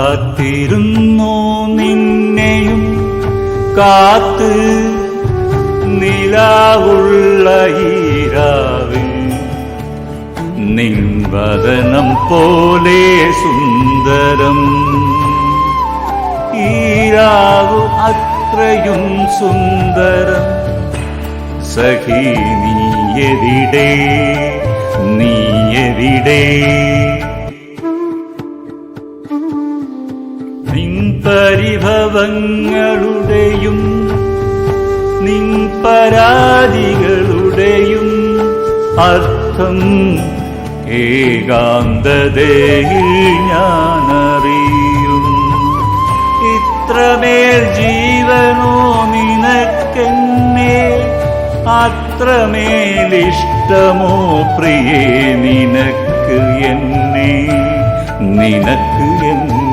കാത്തിരുന്നു നിന്നെയും കാത്ത് നിലാവുള്ള ഈരാവിൽ നിൻവദനം പോലെ സുന്ദരം. ഈരാവു അത്രയും സുന്ദരം. സഖി നീ എവിടെ നീ എവിടെ നിൻ പരിഭവങ്ങളുടെയും നിൻ പരാതികളുടെയും അർത്ഥം ഏകാന്തതയിൽ ഞാനറിയും ഇത്രമേൽ ജീവനോ നിനക്കെന്നെ അത്രമേലിഷ്ടമോ പ്രിയേ നിനക്ക് എന്നെ നിനക്ക് എന്നെ.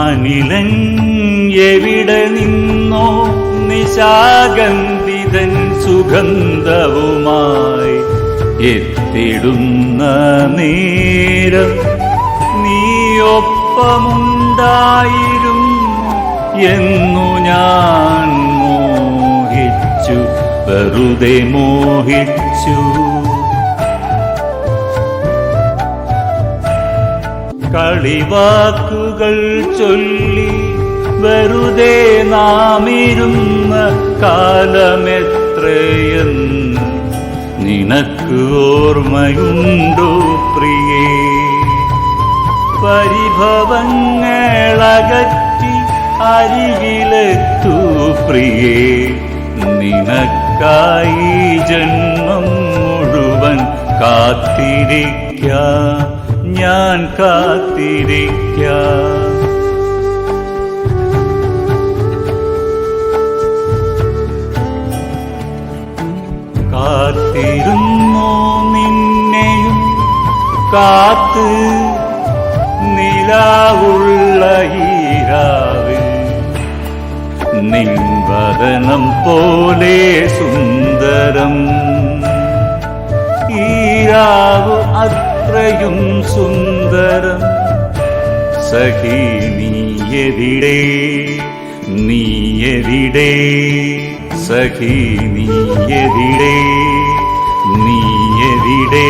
അനിലൻ എവിടെ നിന്നോ നിശാഗന്ധിതൻ സുഗന്ധവുമായി എത്തിടുന്ന നേരം നീയൊപ്പമുണ്ടായിരുന്നു എന്നു ഞാൻ മോഹിച്ചു വെറുതെ മോഹിച്ചു. കളിവാക്കുകൾ ചൊല്ലി വെറുതെ നാമിരുന്ന കാലമെത്രയെന്ന് നിനക്ക് ഓർമ്മയുണ്ടോ പ്രിയേ? പരിഭവങ്ങളകറ്റി അരികിലെത്തു പ്രിയേ. നിനക്കായി ജന്മം മുഴുവൻ കാത്തിരിക്കാം. ഞാൻ കാത്തിരിക്കാം. കാത്തിരുന്നു നിന്നെയും കാത്ത് നിലാവുള്ള ഈരാവിൽ നിൻവദനം പോലെ സുന്ദരം അത്രയും സുന്ദരം. സഖി നീയെവിടെ? നീയെവിടെ? എവിടെ നീയെവിടെ? നീയെവിടെ?